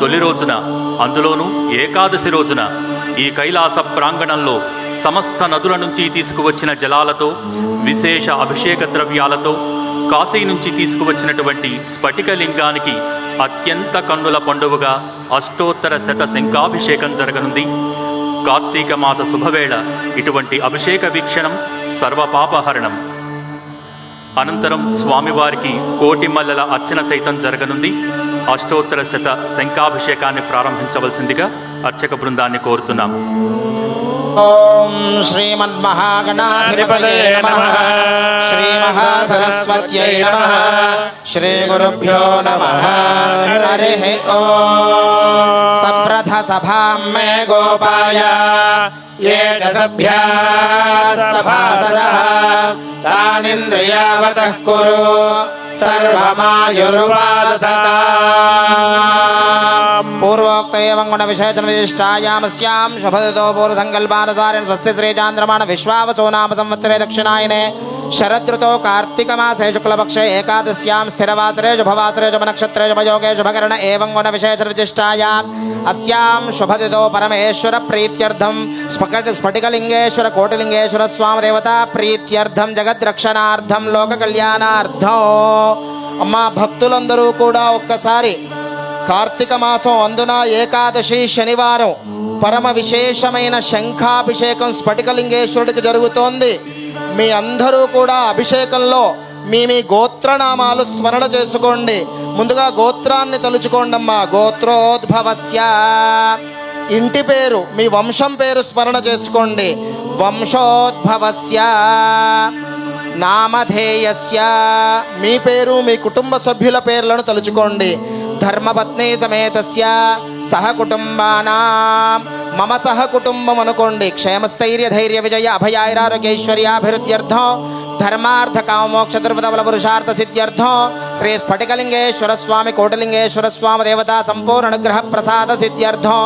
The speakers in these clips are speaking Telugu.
తొలి రోజున అందులోనూ ఏకాదశి రోజున ఈ కైలాస ప్రాంగణంలో సమస్త నదుల నుంచి తీసుకువచ్చిన జలాలతో విశేష అభిషేక ద్రవ్యాలతో కాశీ నుంచి తీసుకువచ్చినటువంటి స్ఫటికలింగానికి అత్యంత కన్నుల పండువగా అష్టోత్తర శత శంఖాభిషేకం జరగనుంది. కార్తీక మాస శుభవేళ ఇటువంటి అభిషేక వీక్షణం సర్వపాపహరణం. అనంతరం స్వామివారికి కోటి మల్లెల అర్చన సైతం జరగనుంది. అష్టోత్తర శత శంఖాభిషేకాన్ని ప్రారంభించవలసిందిగా అర్చక బృందాన్ని కోరుతున్నాం. ఓం శ్రీమన్మహాగణాధిపతయే నమః. శ్రీమహాసరస్వత్యై నమః. श्रीगुरुभ्यो नमः। हरिः ओ। सप्रथ सभा मे गोपाय। ये च सभ्याः सभासदः। तानिन्द्रियावतः कुरु। पूर्वोक्त एवं गुणविशेषणविशिष्टायामस्यां शुभदतो पूर्वसङ्कल्पानुसारेण स्वस्ति श्रीचान्द्रमाण विश्वावसो नाम संवत्सरे दक्षिणायने। శరదృతో కార్తీకమాసే శుక్లపక్ష ఏకాదశ్యాం స్థిరవాసరే శుభవాసరే శుభనక్షత్రే శుభయోగే శుభకరణ ఏం గుణ విశేషవిశిష్టాయా అస్యాం శుభదితో పరమేశ్వర ప్రీత్యర్థం స్ఫట స్ఫటికలింగేశ్వర కోటిలింగేశ్వర స్వామదేవత ప్రీత్యర్థం జగద్రక్షణార్థం లోక కళ్యాణార్థం అమ్మా భక్తులందరూ కూడా ఒక్కసారి కార్తీక మాసం అందున ఏకాదశి శనివారం పరమ విశేషమైన శంఖాభిషేకం స్ఫటికలింగేశ్వరుడికి జరుగుతోంది. మీ అందరూ కూడా అభిషేకంలో మీ మీ గోత్రనామాలు స్మరణ చేసుకోండి. ముందుగా గోత్రాన్ని తలుచుకోండి అమ్మా గోత్రోద్భవస్య. ఇంటి పేరు మీ వంశం పేరు స్మరణ చేసుకోండి. వంశోద్భవస్య. నామధేయస్య. మీ పేరు మీ కుటుంబ సభ్యుల పేర్లను తలుచుకోండి. ధర్మపత్ని సమేతస్య సహ కుటుంబానాం. మమ సహ కుటుంబం అనుకోండి క్షేమస్థైర్య ధైర్య విజయ అభయాైరారోగ్యైశ్వర్యాభివృద్ధ్యర్థం ధర్మార్థ కామోక్ష దుర్వదబల పురుషార్థ సిద్ధ్యర్థం శ్రీ స్ఫటికలింగేశ్వర స్వామి కోటలింగేశ్వర స్వామి దేవతా సంపూర్ణ అనుగ్రహ ప్రసాద సిద్ధ్యర్థం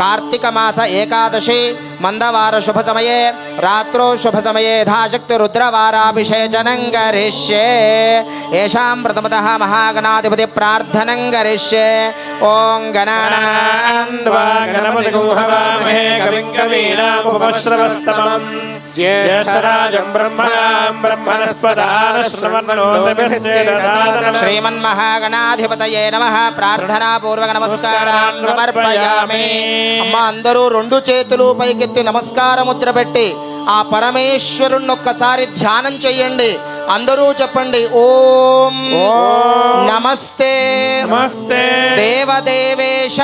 కార్తీక మాస ఏకాదశి. మందవార శుభ సమయే రాత్రో శుభ సమయే యథాశక్తి రుద్రవారాభిషేచనం గరిష్యే ఏషాం ప్రథమతః మహాగణాధిపతి ప్రార్థనం గరిష్యే ఓం కవీనాముపశ్రవస్తమం జ్యేష్ఠరాజం బ్రహ్మణాం శ్రీమన్మహాగణాధిపతయే నమ. ప్రార్థనా పూర్వక నమస్కారం సమర్పయామి అమ్మ అందరూ రెండు చేతులు పైకెత్తి నమస్కార ముద్ర పెట్టి ఆ పరమేశ్వరుణ్ణి ఒక్కసారి ధ్యానం చెయ్యండి. అందరూ చెప్పండి ఓం నమస్తే. నమస్తే. దేవదేవేశ.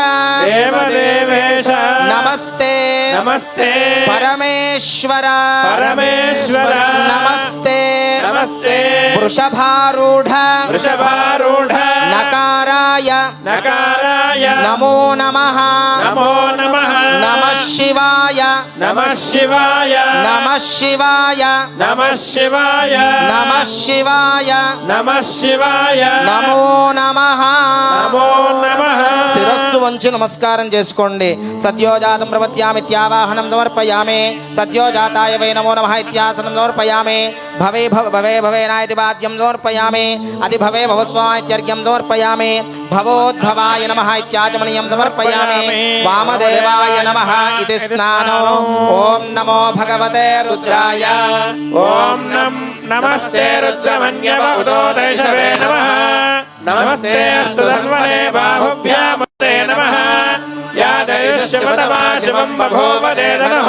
దేవదేవేశ. నమస్తే. నమస్తే. పరమేశ్వర. పరమేశ్వర. నమస్తే. నమస్తే. వృషభారూఢ. వృషభారూఢ. నకారాయ నకారాయ. నమో నమః. నమో నమః. నమ శివాయ. నమః శివాయ. నమ శివాయ. నమః శివాయ. నమ శివాయ. నమః శివాయ. నమో నమః. నమో నమః. శిరస్సు వంచి నమస్కారం చేసుకోండి. సద్యోజాతం ప్రపత్యామిత్యావాహనం సమర్పయామి. సద్యోజాతాయ వై నమో నమః ఇత్యాసనం సమర్పయామి. भवे भव भवे भवेनायतिवाद्यं समर्पयामि। अधिभवे भवस्वात्यर्घ्यं समर्पयामि। भवोद्भवाय नमः इत्याचमनीयं समर्पयामि। वामदेवाय नमः इति स्नानो। ॐ नमो भगवते रुद्राय। ॐ नमस्ते रुद्रमन्यव उदोदेशवे नमः। नमस्ते अस्तु धन्वने बाहुभ्यामते नमः। या दयुश्च पदमा शिवं बभूव देदनः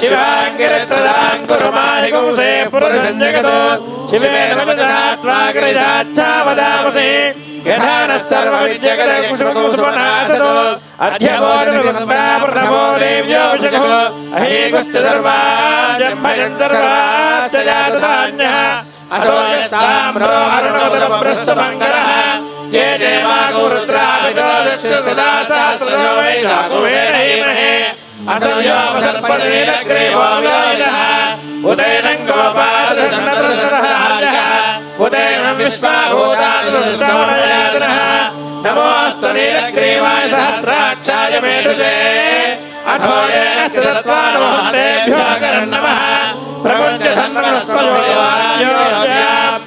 शिवाङ्गिरत्रदां कुरुमाणि पुंसे पुरुषञ्जगतो शिवेन वदात्वाग्रजाच्छावदामसे यथा नः सर्वविद्यगदकुशुमकुसुमनासतो अध्यमोनुमन्त्राप्रणमो देव्योऽभिषेको अहेकुश्च सर्वान् जम्भयन् सर्वाश्च जातदान्यः असो यस्ताम्रो अरुणोदरप्रस्थमङ्गलः ये देवागुरुद्राभिगोदस्य सदा सहस्रजो वैशाखो वेणैः असंयोगसर्पदवेदग्रेवोविराजः उदयनं गोपालदशनदर्शनहारः उदयनं विश्वाभूतानदृष्टवनयादनः नमोऽस्तु नीलग्रीवाय सहस्राक्षाय मेढुजे अथो येऽस्ति तत्त्वानमहतेभ्योऽकरन् नमः प्रपञ्च सन्मनस्त्वयोराज्योऽभ्याम्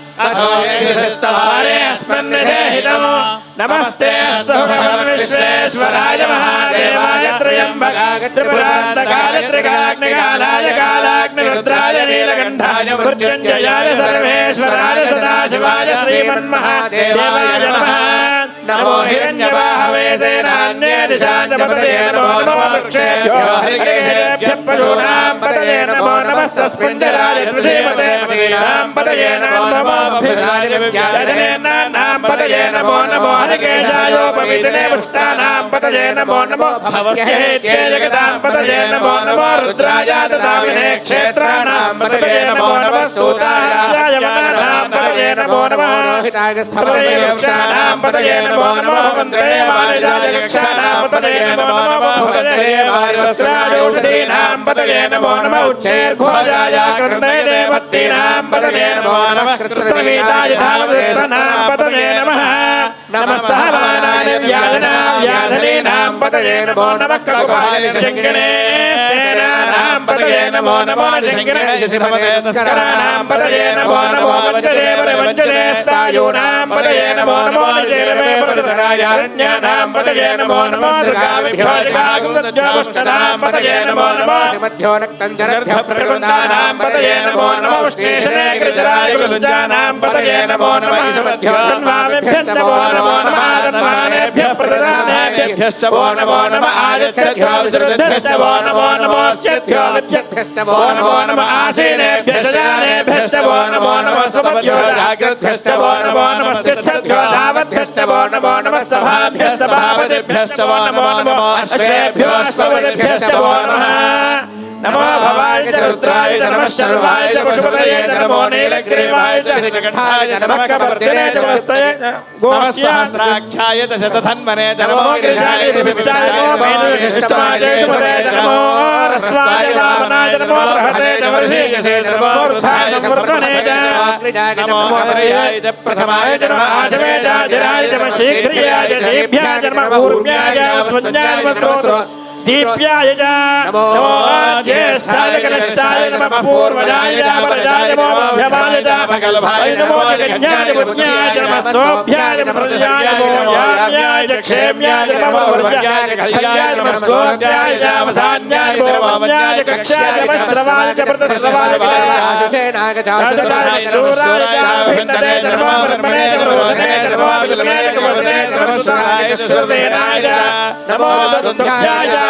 नमस्ते विश्वेश्वराय महादेवाय त्र्यम्बकाय त्रिपुरान्तकाय त्रिकाग्निकालाय कालाग्निरुद्राय नीलकण्ठाय मृत्युञ्जयाय सर्वेश्वराय सदाशिवाय श्रीमन्महादेवाय नमः। नमो हिरण्यवाहवे सेनान्ये दिशाञ्च पतये नमो नमो वृक्षेभ्यो। हरिकेभ्यः पशूनां पतये नमो नमः पतीनां पतये नमो नां पतये नमो नमो हरिकेशायोपवीतिने पुष्टानां पतये नमो नमो भवस्येत्ये जगतां पतये नमो नमो रुद्राय ददामिने क्षेत्राणां पतये नमो नमः सूताय वनानां पतये नमो नमः पतये वृक्षाणां पतये नमो नमो वृक्षाणां पतये नमो नमो पतये वायुवस्त्राय औषधीनां पतये नमो नमः उच्चैर्घोषाय कृष्णे देवत्तीनां पतये नमो नमः कृतवीताय धावदत्तनां पतये नमः नमः सहमानाय व्याधना व्याधनीनां पतये नमो नमः ककुभाय शङ्करे सेनानां पतये నమో నమో శంకరానాం పదయే నమో నమో వంచదే వంచదే స్థాయూనాం పదయే నమో నమో జయరమేరణ్యానాం పదయే నమో నమో దుర్గావిభాజకాగుణాం పదయే నమో నమో మధ్యోనక్తంజనర్థప్రకృతానాం పదయే నమో నమో नमः आयच्छद्भ्यो विसृद्धश्च वो नमो नमोऽस्यद्भ्यो विद्यभ्यश्च वो नमो नमः आसीनेभ्यश्च जानेभ्यश्च वो नमो नमः सुमभ्यो जाग्रद्भ्यश्च वो नमो नमस्तिच्छद्भ्यो धावद्भ्यश्च वो नमो नमः सभाभ्यः सभापतिभ्यश्च वो नमो नमः अश्वेभ्यो अश्वपतिभ्यश्च वो नमः नमो भवाय च रुद्राय च नमः शर्वाय च पशुपतये च नमो नीलग्रीवाय च श्रीकण्ठाय च नमः कपर्दिने च वस्तये च गोष्ठ्याय सहस्राक्षाय दशतधन्वने च नमो गिरिजाय विभिक्षाय नमो मेनुष्टमाय शुभदे च नमो रस्वाय वामनाय च नमो बृहते च वर्षीयसे च नमो रुद्धाय च वर्धने च नमो हरयाय च प्रथमाय च नमः आशवे च अजराय च नमः शीघ्रियाय च शीभ्याय च नमः पूर्व्याय च स्वज्ञाय नमः दीप्याय च नमो ज्येष्ठाय कनिष्ठाय नमः पूर्वजाय च वरजाय नमो मध्यमाय च भगल्भाय नमो जगन्याय बुद्ध्याय च नमः स्तोभ्याय नमः प्रजाय नमो याम्याय च क्षेम्याय नमः वर्ज्याय च कल्याय नमः स्तोभ्याय च अवसान्याय नमो वाम्याय च कक्ष्याय नमः श्रवाय च प्रतश्रवाय च शूराय च भिन्नते च नमो ब्रह्मणे च प्रबोधने च नमो विद्मने च कवर्धने च नमः सुताय च श्रुतेनाय च नमो दुन्दुभ्याय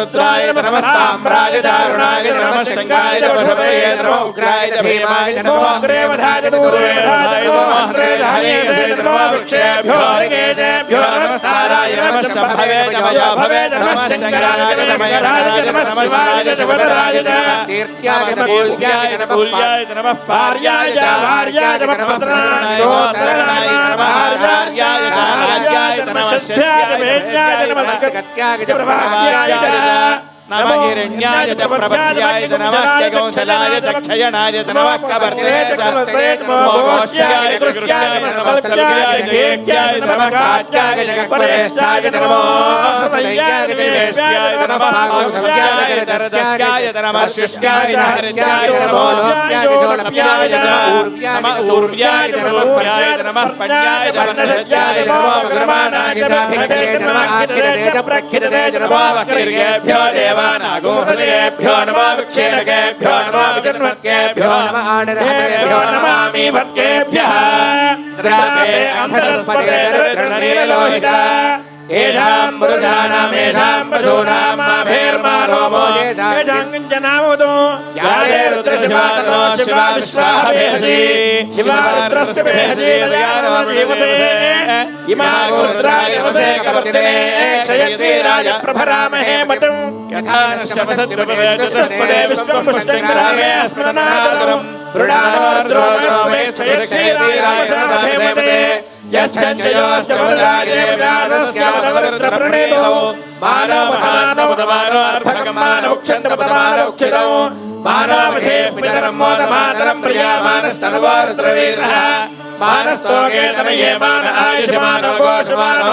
रुद्राय नमस्ताम्राय दारुणाय नमः शङ्काय पशवये नमो उग्राय भीमाय नमो अग्रेवधाय गुरुवे धाय नमो अग्रेधाये नमो वृक्षेभ्यो अरिकेजेभ्यो नमस्ताराय नमः शम्भवे जमयो भवे नमः शङ्कराय नमः गणाय नमः शिवाय शवराय तीर्थ्याय नमोद्याय नमः पुल्याय नमः पार्याय भार्याय नमः पत्राय नमः आर्याय च हार्याय च नमः शस्याय च वेद्याय च नमः नमः हिरण्याय च प्रपद्याय च नमः जगौंसलाय च क्षयणाय च नमः कवर्तने च मोघोष्याय कृष्याय च नमः कल्याय नेक्याय च नमः कात्याय च कपरेष्ठाय च नमः हृदयाय च वेष्याय च नमः भागवत्याय च दरदस्याय च नमः शुष्काय च हरित्याय च नमः नोप्याय च नोप्याय च नमः ऊर्व्याय च नमोप्याय च नमः पण्याय च वर्णसत्याय च नमः अग्रमानाय च भिक्षे च नमः अखिले च प्रखिले च नमः वक्रिगेभ्यो देव नमः नागोपदेभ्यो नमः विक्षेणकेभ्यो नमः विजन्मत्केभ्यो नमः आनरेभ्यो नमामि भत्केभ्यः द्रावे अन्तरस्पदे रणनीलोहिता येषाम् पुरुषाणाम् येषाम् पशूनामाभेर्मा रोमो येषाम् किञ्चनामुदो यादे रुद्रशिवातनो शिवा विश्वाः भेषति शिवा रुद्रस्य भेषति दयानवदिवसे इमा रुद्रादिवसे कवर्तिने क्षयत्वे राजप्रभरामहे मतम्। यथा नश्यमसद्विपदेतस्पदे विश्वं पुष्टङ्करामे स्मरणादरम् रुडानो रुद्रो मे क्षयक्षीरामधे यश्चन्द्रयोश्चमराजेभ्रातस्यामनवरुद्रप्रणेदौ मानवमानवपदमानोक्षन्तपदमानोक्षितौ मानवधे पितरं मोदमातरं प्रियामानस्तनवारुद्रवीरः। मानस्तोके तमये मान आयुषमानो घोषमानो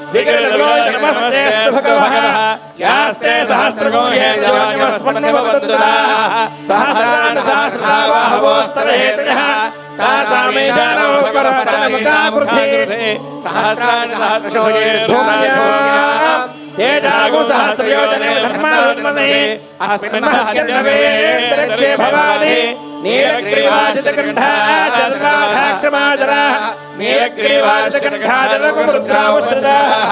विकर्णगुरो धर्मस्ते सुखवः यास्ते सहस्रगो ये जोन्यस्पन्नवदन्तः सहस्रान् सहस्रावाहवोस्तरहेतः ये धूमया। तेजागु सहस्रयोजने धर्माधर्मने अस्मिन्महत्यन्तवेन्तरिक्षे भवानि नीलग्रीवाचकण्ठाचन्द्राधाक्षमादराः नीलग्रीवाचकण्ठादरकुमुद्रावशसाः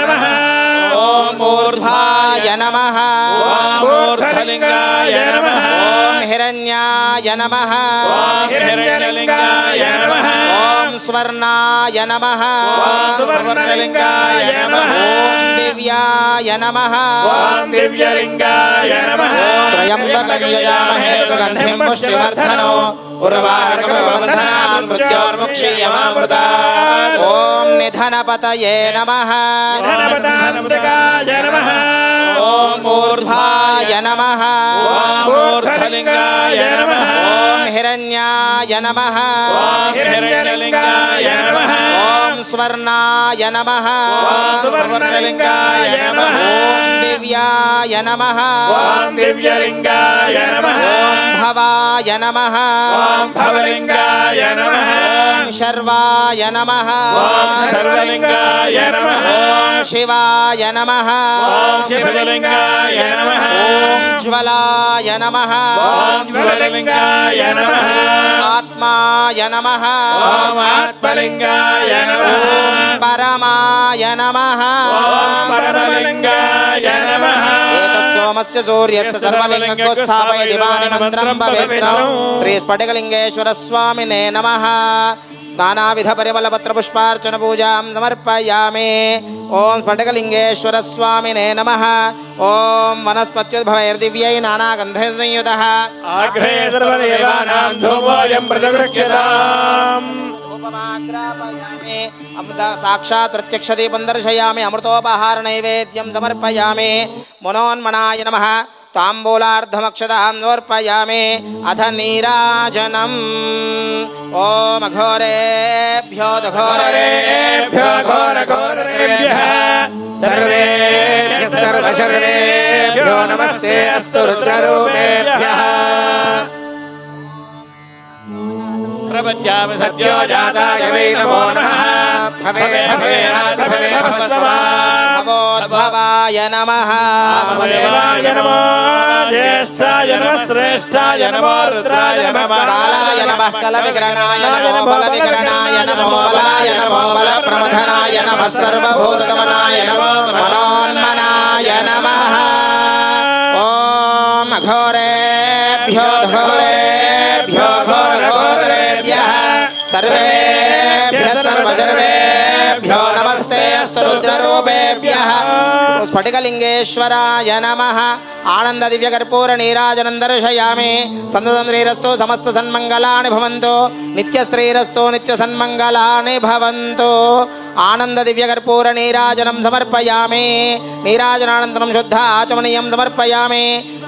నమః. ఓం ఊర్ధ్వాయ నమః. మూర్ధలింగాయ నమః. ఓం హిరణ్యాయ నమః. హిరణ్యలింగాయ నమః. ఓం స్వర్ణాయ నమః. సువర్ణలింగాయ నమః. ఓం దివ్యాయ నమః. ఓం దివ్యలింగాయ నమః. త్రయంబకం యజామహే సుగంధిం పుష్టివర్ధనో. ఉర్వారకమబంధనాన్ మృత్యోర్ముక్షీయమామృత ఓం నిధనపతయే నమ ధనపదాంతకాయ నమః ఓం ఊర్ధ్వాయ నమః మూర్ధలింగాయ నమః ఓం హిరణ్యాయ నమః హిరణ్యలింగాయ నమః ఓం స్వర్ణాయ నమః సువర్ణలింగాయ నమః ఓం దివ్యాయ నమః ఓం దివ్యలింగాయ నమః ఓం భవాయ నమః ఓం భవలింగాయ నమః ఓం శర్వాయ నమః ఓం సర్వలింగాయ నమః ఓం శివాయ నమః ఓం శివలింగాయ నమః. ఓం జ్వలాయ నమః. ఓం జ్వలలింగాయ నమః. ఆత్మాయ నమః. ఓం ఆత్మలింగాయ నమః. ఓం పరమాయ నమః. ఓం పరమలింగాయ నమః. ఏతత్ సోమస్య సూర్యస్య సర్వలింగో స్థాపయ దివాని మంత్రం పవిత్రం. శ్రీ స్ఫటికలింగేశ్వర नानाविधपरिमलपत्रपुष्पार्चनपूजां समर्पयामि। ॐ स्फटिकलिङ्गेश्वरस्वामिने नमः। ॐ वनस्पत्युद्भवैर्दिव्यै नानागन्धै संयुतः आग्रे सर्वदेवानां धूमोऽयं प्रजगृह्यताम् साक्षात् प्रत्यक्षदीपं दर्शयामि। अमृतोपहार नैवेद्यं समर्पयामि। मनोन्मनाय नमः। ताम्बूलार्धमक्षदां अथ नीराजनम्। ॐ घोरेभ्यो घोर घोरेभ्यः। नमस्ते अस्तु रुद्ररूपेभ्यः। प्रपद्यामि सद्यो जाताय वै नमो। సర్వశర్వేభ్యో నమస్తే అస్తు రుద్రరూపేభ్యः ప్రపద్యామి సద్యో జాతాయ వై నమో నమః భవే భవే నాథ భవే భవస్వా భవోద్భవాయ నమ దేవాయ నమో జ్యేష్ఠాయ నమః శ్రేష్ఠాయ నమో రుద్రాయ నమః కాలాయ నమ కల సర్వేభ్యः సర్వసర్వేభ్యో నమస్తే అస్తు రుద్రరూపేభ్యः. స్ఫటికలింగేశ్వరాయ నమ. ఆనంద దివ్య కర్పూర నీరాజనం దర్శయామి సందతం శ్రీరస్తు సమస్త సన్మంగళాని భవంతు. నిత్య శ్రీరస్తు నిత్య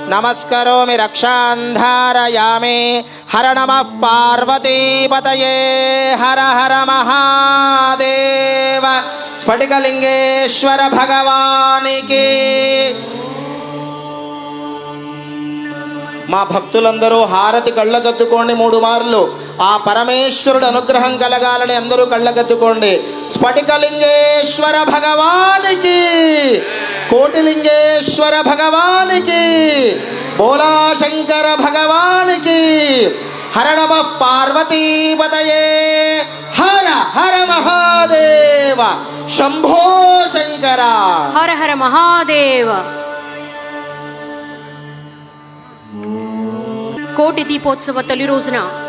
నమస్కరోమి రక్షాంధారయామి హర నమ పార్వతీపతయే హర హర మహాదేవ స్ఫటికలింగేశ్వర భగవానికి మా భక్తులందరూ హారతి కళ్ళగద్దుకోండి మూడు మార్లు. ఆ పరమేశ్వరుడు అనుగ్రహం కలగాలని అందరూ కళ్ళగద్దుకోండి స్ఫటికలింగేశ్వర భగవానికి కోటిలింగేశ్వర భగవానికి బోలాశంకర భగవానికి హరణమ నమ పార్వతీపతయే. హర హర మహాదేవ శంభో శంకర. హర హర మహాదేవ. కోటి దీపోత్సవ తొలి రోజున